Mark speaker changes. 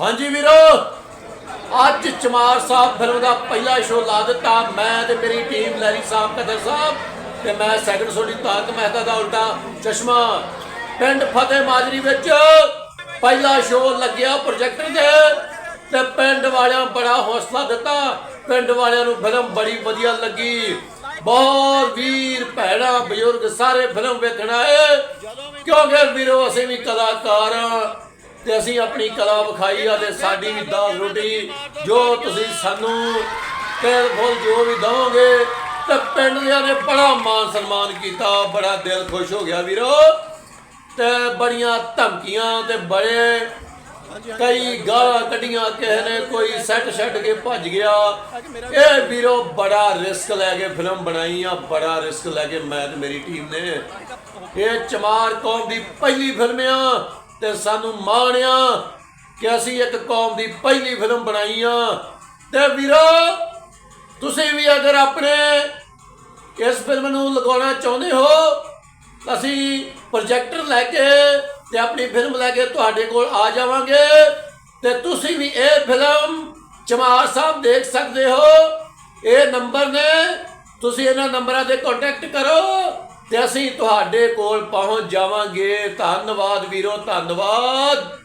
Speaker 1: ਹਾਂਜੀ ਵੀਰੋ, ਅੱਜ ਚਮਾਰ ਸਾਹਿਬ ਫਿਲਮ ਦਾ ਪਹਿਲਾ ਸ਼ੋਅ ਲਾ ਦਿੱਤਾ। ਮੈਂ ਤੇ ਮੇਰੀ ਟੀਮ ਲੈਰੀ ਸਾਹਿਬ ਕਦਰ ਸਾਹਿਬ ਤੇ ਮੈਂ ਸੈਕੰਡ ਸੋਡੀ ਤਾਰਕ ਮਹਿਤਾ ਦਾ ਉਲਟਾ ਚਸ਼ਮਾ। ਪਿੰਡ ਫਤਿਹ ਮਾਜਰੀ ਵਿੱਚ ਪਹਿਲਾ ਸ਼ੋਅ ਲੱਗਿਆ ਪ੍ਰੋਜੈਕਟਰ ਦੇ ਤੇ ਪਿੰਡ ਵਾਲਿਆਂ ਬੜਾ ਹੌਸਲਾ ਦਿੱਤਾ। ਪਿੰਡ ਵਾਲਿਆਂ ਨੂੰ ਫਿਲਮ ਬੜੀ ਵਧੀਆ ਲੱਗੀ। ਬਹੁਤ ਵੀਰ, ਭੈਣਾਂ, ਬਜ਼ੁਰਗ ਸਾਰੇ ਫਿਲਮ ਵੇਖਣ ਆਏ। ਕਿਉਂਕਿ ਵੀਰੋ, ਅਸੀਂ ਵੀ ਕਲਾਕਾਰ ਤੇ ਅਸੀਂ ਆਪਣੀ ਕਲਾ ਵਿਖਾਈ ਆ ਤੇ ਸਾਡੀ ਵੀ ਦਾਲ ਰੋਟੀ, ਜੋ ਤੁਸੀਂ ਸਾਨੂੰ ਤੇਲ ਫੁੱਲ ਜੋ ਵੀ ਦਵੋਗੇ, ਤੇ ਪਿੰਡ ਦਿਆਂ ਨੇ ਬੜਾ ਮਾਨ ਸਨਮਾਨ ਕੀਤਾ, ਬੜਾ ਦਿਲ ਖੁਸ਼ ਹੋ ਗਿਆ ਵੀਰੋ। ਤੇ ਬੜੀਆਂ ਧਮਕੀਆਂ ਤੇ ਬੜੇ ਕਈ ਗਾਲਾਂ ਕੱਢੀਆਂ, ਕਿਸੇ ਨੇ ਕੋਈ ਸੈੱਟ ਛੱਡ ਕੇ ਭੱਜ ਗਿਆ। ਇਹ ਵੀਰੋ ਬੜਾ ਰਿਸਕ ਲੈ ਕੇ ਫਿਲਮ ਬਣਾਈ ਆ, ਬੜਾ ਰਿਸਕ ਲੈ ਕੇ ਮੈਂ ਤੇ ਮੇਰੀ ਟੀਮ ਨੇ। ਇਹ ਚਮਾਰ ਕੌਮ ਦੀ ਪਹਿਲੀ ਫਿਲਮ ਆ ਤੇ ਸਾਨੂੰ ਮਾਣ ਆ ਕਿ ਅਸੀਂ ਇੱਕ ਕੌਮ ਦੀ ਪਹਿਲੀ ਫਿਲਮ ਬਣਾਈ ਆ। ਤੇ ਵੀਰੋ, ਤੁਸੀਂ ਵੀ ਅਗਰ ਆਪਣੇ ਇਸ ਫਿਲਮ ਨੂੰ ਲਗਾਉਣਾ ਚਾਹੁੰਦੇ ਹੋ, ਅਸੀਂ ਪ੍ਰੋਜੈਕਟਰ ਲੈ ਕੇ ਤੇ ਆਪਣੀ ਫਿਲਮ ਲੈ ਕੇ ਤੁਹਾਡੇ ਕੋਲ ਆ ਜਾਵਾਂਗੇ। ਤੇ ਤੁਸੀਂ ਵੀ ਇਹ ਫਿਲਮ ਚਮਾਰ ਸਾਹਿਬ ਦੇਖ ਸਕਦੇ ਹੋ। ਇਹ ਨੰਬਰ ਨੇ, ਤੁਸੀਂ ਇਹਨਾਂ ਨੰਬਰਾਂ ਤੇ ਕੰਟੈਕਟ ਕਰੋ। ਤੇ ਅਸੀਂ ਤੁਹਾਡੇ ਕੋਲ ਪਹੁੰਚ ਜਾਵਾਂਗੇ। ਧੰਨਵਾਦ ਵੀਰੋ ਧੰਨਵਾਦ।